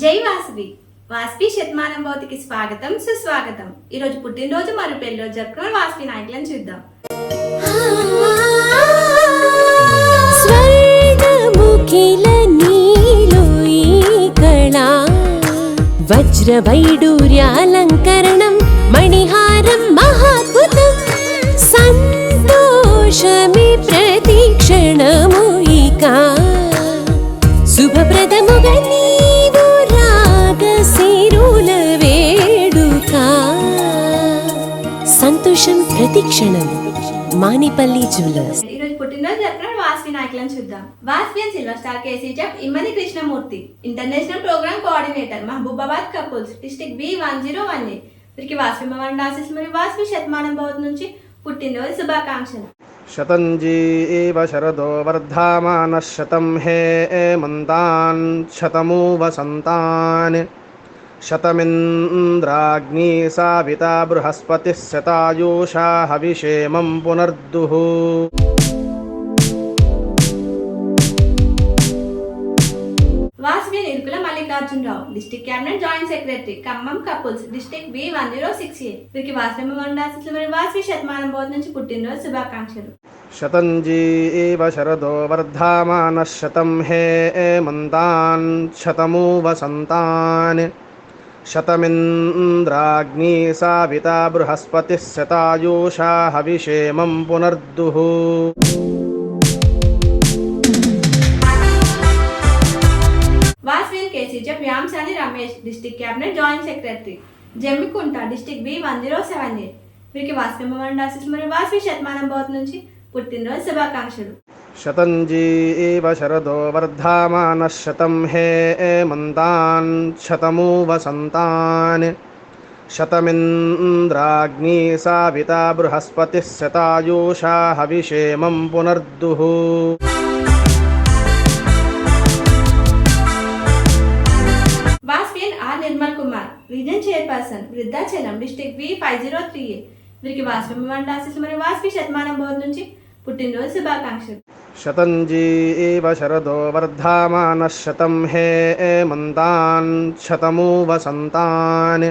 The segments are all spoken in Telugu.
జై వాసవి. వాసవి శతమానం భౌతికి స్వాగతం సుస్వాగతం. ఈ రోజు పుట్టినరోజు మరియు పెళ్ళిరోజు జరుపుకున్న వాసవి నాయకులను చూద్దాం. వజ్ర వైడూర్యాలంకరణం మణిహారం మహాద్భుతం సంతోషమి ప్ర ప్రతి క్షణం మానిపల్లి జ్యువెలర్స్. ఈరోజు పుట్టినరోజు జరుపుకున్న వాస్వి నాయకులను చూద్దాం. Vasavi silver star KC chef Immani Krishnamurthy international programme coordinator Mahabubabad couples district B one zero one A. వీరికి వాస్వి భవన్ ఆశీస్ మరియు వాస్వి శతమానం భవత్ నుంచి పుట్టినరోజు శుభాకాంక్షలు. శతంజీ శరదో వర్ధమాన శతం హే మంతాన్ శతమూ వసంతాన్ शतमिन्द्राग्नी साविता बृहस्पतिः शतायुषा हविषेमं पुनर्दुः Vasavi Nirukula Mallikarjunarao district cabinet joint secretary Khammam couples district B one zero six A వీరికి వాసవి మవన్ ఆశీస్ మరియు వాసవి శతమానం భవత్ నుంచి పుట్టినరోజు శుభాకాంక్షలు शतञ्जी एव शरदो वर्धामानः शतं हे एमन्तान् शतमु वसन्तान् शतमिन्द्राग्नी साविता बृहस्पतिः शतायुषा हविषेमं पुनर्दुः వాస్విన్ KC జప్ వ్యాంశాలి Ramesh district cabinet joint secretary Jammikunta district B one zero seven eight వీరికి వాస్వి మవన్ ఆశీస్ మరియు వాస్వి శతమానం భవత్ నుంచి పుట్టినరోజు శుభాకాంక్షలు शतञ्जी एव शरदो वर्धामानः शतं हे एमन्तान् शतमु वसन्तान् शतमिन्द्राग्नी साविता बृहस्पतिः शतायुषा हविषेमं पुनर्दुः Vasavian R Nirmal Kumar region chairperson Vriddhachalam district B five zero three A వీరికి వాస్వి మవన్ ఆశీస్ మరియు వాస్వి శతమానం భవత్ నుంచి పుట్టినరోజు శుభాకాంక్షలు शतञ्जी एव शरदो वर्धामानः शतं हे एमन्तान् शतमु वसन्तान्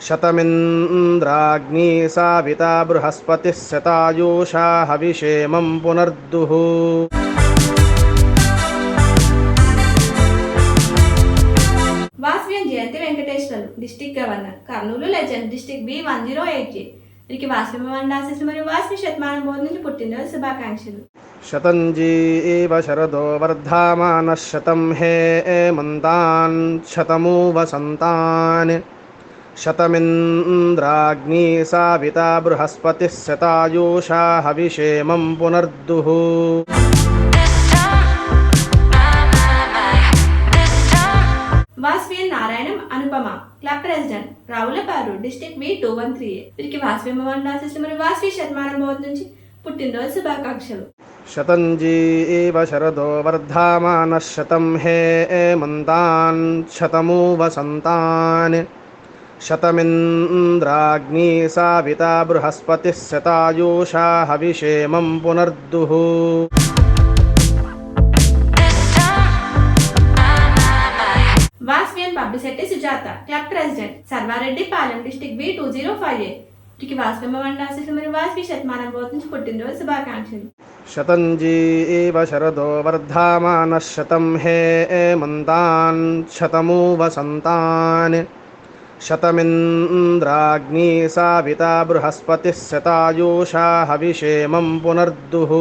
शतमिन्द्राग्नी साविता बृहस्पतिः शतायुषा हविषेमं पुनर्दुः Vasavian Jayanthi Venkateswarlu district governor Kurnool legend district B one zero eight A వీరికి వాస్వి మవన్ ఆశీస్ మరియు వాస్వి శతమానం భవత్ నుంచి పుట్టినరోజు శుభాకాంక్షలు शतञ्जी एव शरदो वर्धामानः शतं हे एमन्तान् शतमु वसन्तान् शतमिन्द्राग्नी साविता बृहस्पतिः शतायुषा हविषेमं पुनर्दुः Vasavian Narayanam Anupama club president Ravulaparu district B two one three A వీరికి వాస్వి మవన్ ఆశీస్ మరియు వాస్వి శతమానం భవత్ నుంచి పుట్టినరోజు శుభాకాంక్షలు शतञ्जी एव शरदो वर्धामानः शतं हे एमन्तान् शतमु वसन्तान् शतमिन्द्राग्नी साविता बृहस्पतिः शतायुषा हविषेमं पुनर्दुः Vasavian publicity Sujatha club president Sarvareddy Palem district B two zero five A వీరికి వాస్వి మవన్ ఆశీస్ మరియు వాస్వి శతమానం భవత్ నుంచి పుట్టినరోజు శుభాకాంక్షలు शतञ्जी एव शरदो वर्धामानः शतं हे एमन्तान् शतमु वसन्तान् शतमिन्द्राग्नी साविता बृहस्पतिः शतायुषा हविषेमं पुनर्दुः।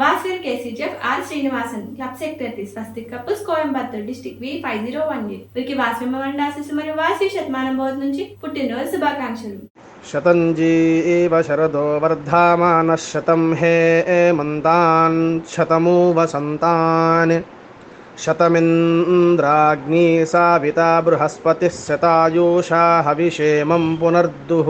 Waskar KCGF R Srinivasan club secretary Swastik couples Coimbatore district V five zero one A వీరికి వాస్వి మవన్ ఆశీస్ మరియు వాస్వి శతమానం భవత్ నుంచి పుట్టినరోజు శుభాకాంక్షలు शतञ्जी एव शरदो वर्धामानः शतं हे एमन्तान् शतमु वसन्तान् शतमिन्द्राग्नी साविता बृहस्पतिः शतायुषा हविषेमं पुनर्दुः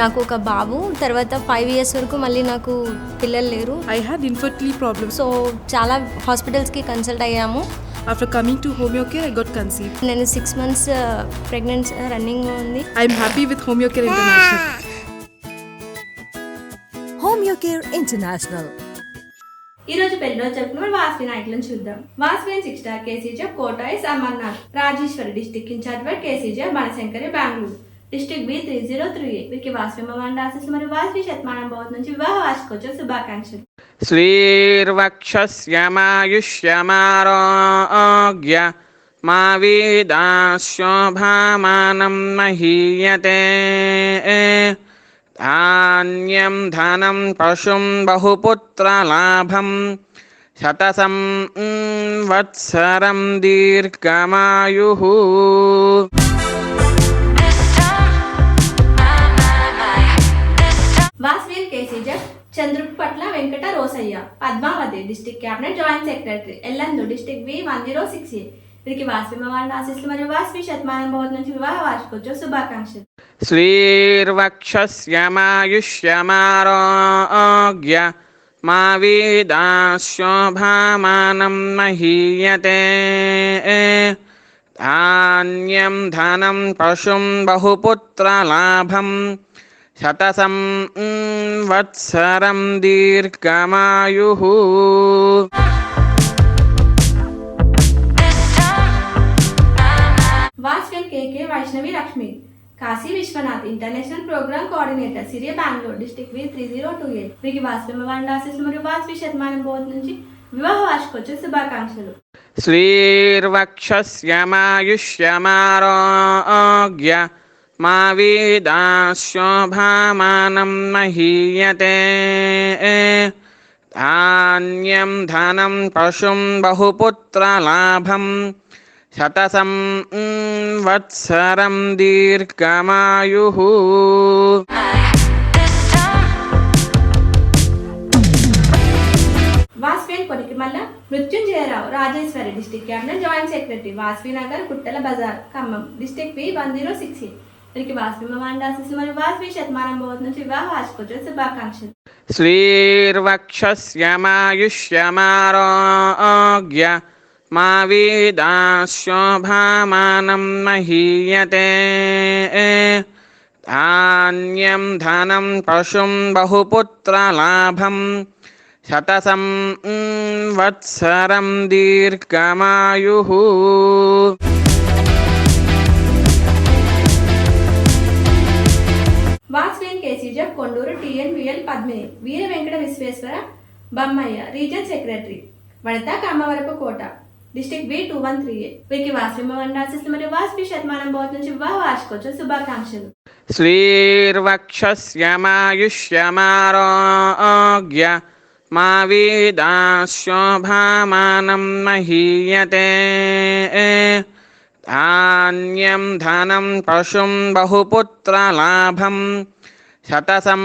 నాకు ఒక బాబు తర్వాత ఫైవ్ ఇయర్స్ వరకు మళ్ళీ నాకు పిల్లలు లేరు I had infertility problems. So చాలా హాస్పిటల్స్కి కన్సల్ట్ అయ్యాము After coming to Homeocare, I got conceived. నేను సిక్స్ మంత్స్ ప్రెగ్నెన్సీ రన్నింగ్ ఉంది I'm happy with Homeocare International. Homeocare International. ఈ రోజు పెళ్ళి రోజు జరుపుకున్న వాసవి నాయకులను చూద్దాం Vasavi six star KCGF కోటాయిస్ Amarnath Rajeshwari district incharge by KCGF Banashankari Bengaluru district B three zero three వీరికి వాస్విమవాండ ఆశీస్సు మరియు వాస్వి శతమానం భవత్ నుంచి వివాహ వార్షికోత్సవ శుభాకాంక్షలు శ్రీర్వక్షమాయుష్యమారోగ్య మా వీదాశోభామానం మహీయతే ధాన్యం ధనం పశుం బహుపుత్రలాభం శతసం వత్సరం దీర్ఘమాయు Chandrupatla Venkata Rosaiah Padmavathi district cabinet joint secretary Yellandu district V one zero six A వీరికి వాస్విమవారిని ఆశిస్సులు మరియు వాస్వి శతమానం భవన్ నుంచి వివాహ వార్షికోత్సవ శుభాకాంక్షలు. శ్రీర్వక్షమాయుష్యమారోగ్య మా వీదాశోభామానం మహీయతే. ధాన్యం ధనం పశుం బహుపుత్రలాభం శతసం వత్సరం దీర్ఘమాయు. Watchman KK Vaishnavi Lakshmi. Kashi Vishwanath international programme coordinator Syria Bengaluru district V three zero two eight మీకు వాస్పమ వండ మరియు వాస్వి శతమానం బోధ నుంచి వివాహ వార్షికోత్సవ శుభాకాంక్షలు. శ్రీర్వక్షమాయుష్యమారోగ్య మా వేదాశోభామానం మహీయతే ధాన్యం ధనం పశుం బహుపుత్రలాభం శతసం వత్సరం దీర్ఘమాయు వాస్పేల్ Konikimalla Mrutyunjayarao Rajeshwari district cabinet joint secretary వాస్పీ Nagar కుట్టల bazaar Khammam district P one zero six eight వీరికి వాస్పిమ వాండాశిస్సు మరియు వాస్పి శతమానం భవత్ నుంచి వివాహ వార్షికోత్సవ శుభాకాంక్షలు శ్రీర్వక్షస్యమాయుష్యమారోగ్య మా వీదాశోభామానం మహీయతే ధాన్యం ధనం పశుం బహుపుత్రలాభం శతసం వత్సరం దీర్ఘమాయు Bommaiah region secretary. Vanitha Kamavarapu Kota. District B two one three eight వీరికి వాసిమన్ మరియు వాస్పి శతమానం బోత్ నుంచి వా వార్షికోత్సవ శుభాకాంక్షలు. శ్రీర్వక్షస్యమాయుష్యమారోగ్య మా వీదాశోభామానం మహీయతే. ధాన్యం ధనం పశుం బహుపుత్రలాభం శతసం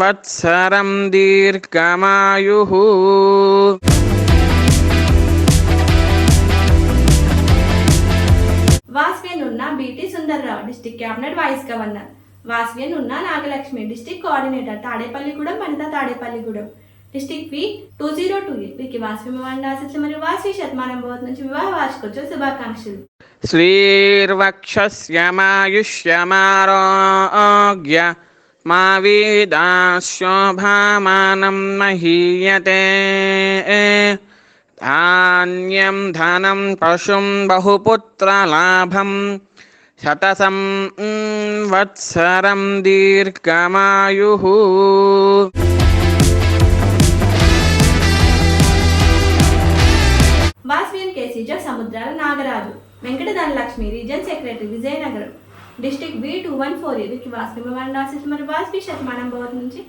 వత్సరం దీర్ఘమాయు వాస్వేనున్న BT Sundarrao district cabinet vice governor. వాస్వేనున్న Nagalakshmi district coordinator Tadepalligudem Vanitha Tadepalligudem. District V two zero two వీరికి వాసవి వివాహం ఆశిస్సులు మరియు వాసి శతమానం భవత్ నుంచి వివాహ వార్షికోత్సవ శుభాకాంక్షలు శ్రీర్వక్షస్యమాయుష్యమారోగ్య మా వీదాశోభామానం మహీయతే ధాన్యం ధనం పశుం బహుపుత్రలాభం శతసం వత్సరం దీర్ఘమాయు Samudrala Nagaraju. Venkata Dhanalakshmi region secretary Vizianagaram. District B two one four ఎదుటి వాస్తవం రాసేసి మరి వాస్పి శతమానం భవత్ నుంచి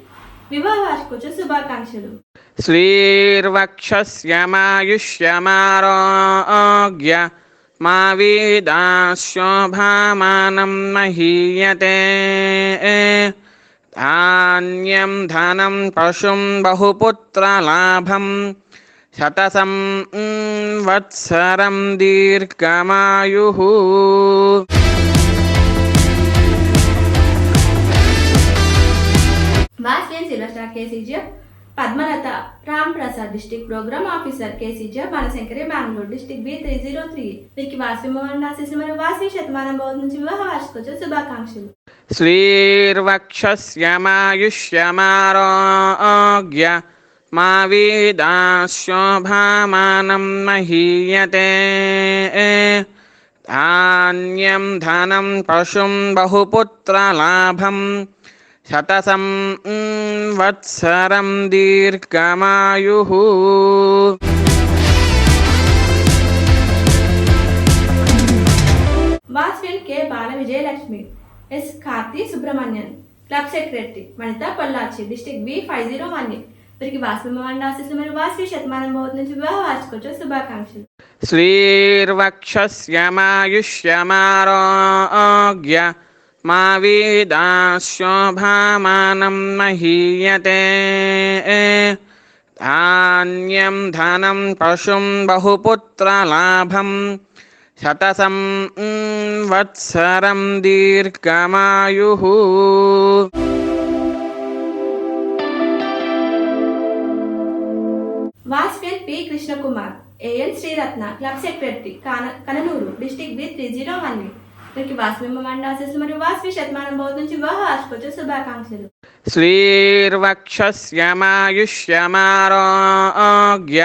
శ్రీర్వక్షమాయుష్యమారోగ్య మా వీదాశోభామానం మహీయతే. ధాన్యం ధనం పశుం బహుపుత్రలాభం శతసం వత్సరం దీర్ఘమాయు వాస్లిన్ silver star KCJ Padmalatha Ram Prasad district programme officer KCJ Balashankari Bengaluru district B three zero three వీరికి వాస్వి మోహన్ మరియు వాస్వి శతమానం బౌద్ధ నుంచి వివాహ వార్షికోత్సవ శుభాకాంక్షలు శ్రీర్వక్షస్యమాయుష్యమారోగ్య मा वेदाशोभामानं महीयते। धान्यं धनं पशुं बहुपुत्रलाभं। शतसं वत्सरं दीर्घमायुः। वासफील्ड K Bala Vijaya Lakshmi S Karthi Subramanian club secretary, Vanitha Pollachi, district B five zero one వీరికి వాస్మిమండ ఆశిస్సుమైన వాస్వి శతమానం భవత్ నుంచి వివాహ వార్షికోత్సవ శుభాకాంక్షలు. శ్రీర్వక్షస్యమాయుష్యమారోగ్య మా వీదాశోభామానం మహీయతే. ధాన్యం ధనం పశుం బహుపుత్రలాభం శతసం వత్సరం దీర్ఘమాయు. Krishnakumar AN Sriratna club secretary కాన Kannur district B three zero one వీరికి వాస్మిమ్మండ ఆశీస్సులు మరియు వాస్వి శతమానం భవతి నుంచి వాహార్చుకోవచ్చు శుభాకాంక్షలు. శ్రీర్వక్షమాయుష్యమారోగ్య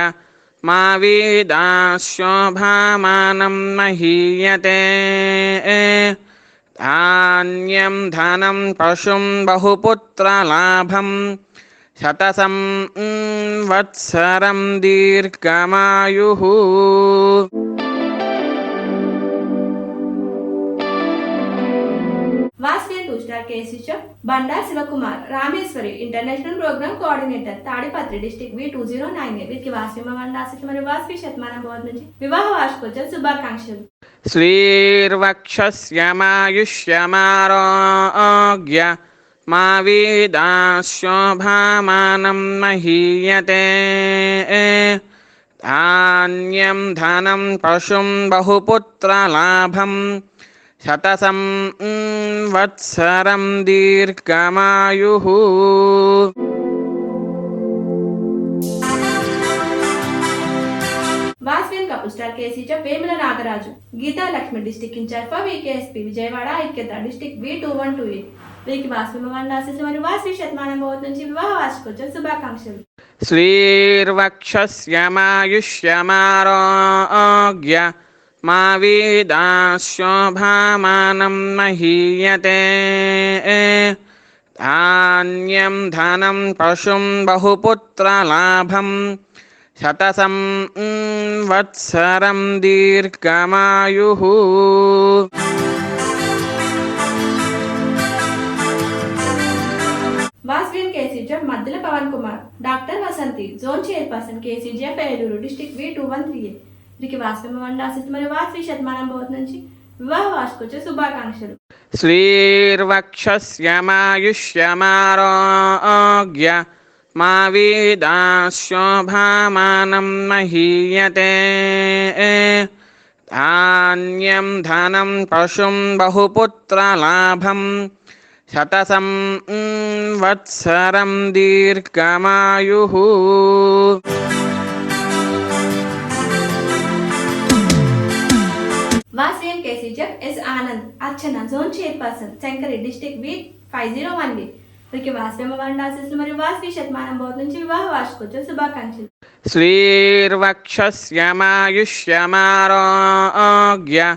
మా వీదాశోభామానం మహీయతే. ధాన్యం ధనం పశుం బహుపుత్రలాభం శతసం వత్సరం దీర్ఘమాయు. Bandar Shivakumar Rameshwari international programme coordinator Tadipatri district V two zero nine వీరికి వాస్విమ వండాసిట్ మరియు వాస్వి శతమానం బోధ నుంచి వివాహ వార్షికోత్సవ శుభాకాంక్షలు. శ్రీర్వక్షమాయుష్యమారోగ్య मा वेदाशोभामानं महीयते धान्यं धनं पशुं बहुपुत्रलाभं शतसं वत्सरं दीर्घमायुः వాస్వియన్ couple star కేసీచర్ Vemula Nagaraju Geetha Lakshmi district incharge for VKSP Vijayawada ఐక్యత district B two one two eight వీరికి వాసు భగవాన్ ఆశీస్సు మరియు వాసు శతమానం భవత్ నుంచి వివాహ వార్షికోత్సవ శుభాకాంక్షలు శ్రీర్వక్షశ్యమాయుష్యమారోగ్య మా వీదాశోభామానం మహీయతే ధాన్యం ధనం పశుం బహుపుత్రలాభం శతసం వత్సరం దీర్ఘమాయు doctor Pavan Kumar doctor Vasanthi zone chairperson KC జేపేలూరు district V two one three A. వాస్తవం అండి ఆశిస్తు మరియు వాస్వి శతమానం భవత్ నుంచి శ్రీర్వక్షమాయుష్యమారోగ్య మా వీదాశోభామానం మహీయతే. ధాన్యం ధనం పశుం బహుపుత్రలాభం శతసం వత్సరం దీర్ఘమాయు వాసేన్ Anand Archana zone chairperson Shankari district five zero one B మరియు శతమానం బోధ నుంచి వివాహ వార్షికోత్సవ శుభాకాంక్షలు శ్రీర్వక్షస్యమాయుష్యమారోగ్య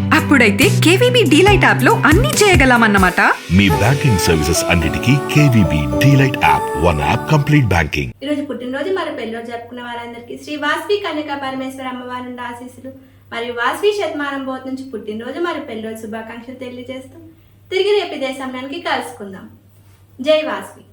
అప్పుడైతే కేవీబీ డీలైట్ యాప్లో అన్ని చేయగలమన్నమాట. మీ బ్యాంకింగ్ సర్వీసెస్ అన్నిటికీ KVB delight app one app complete banking. ఈరోజు పుట్టినరోజు మరి పెళ్ళిరోజు జరుపుకున్న వారందరికీ శ్రీ వాస్వి కన్యకా పరమేశ్వర అమ్మవారి నుండి ఆశీస్సులు. మరియు వాస్వి శతమానం బోధ నుంచి పుట్టినరోజు మరి పెళ్ళిరోజు శుభాకాంక్షలు తెలియజేస్తూ తిరిగి రేపు ఇదే సమయానికి కలుసుకుందాం. జై వాస్వి.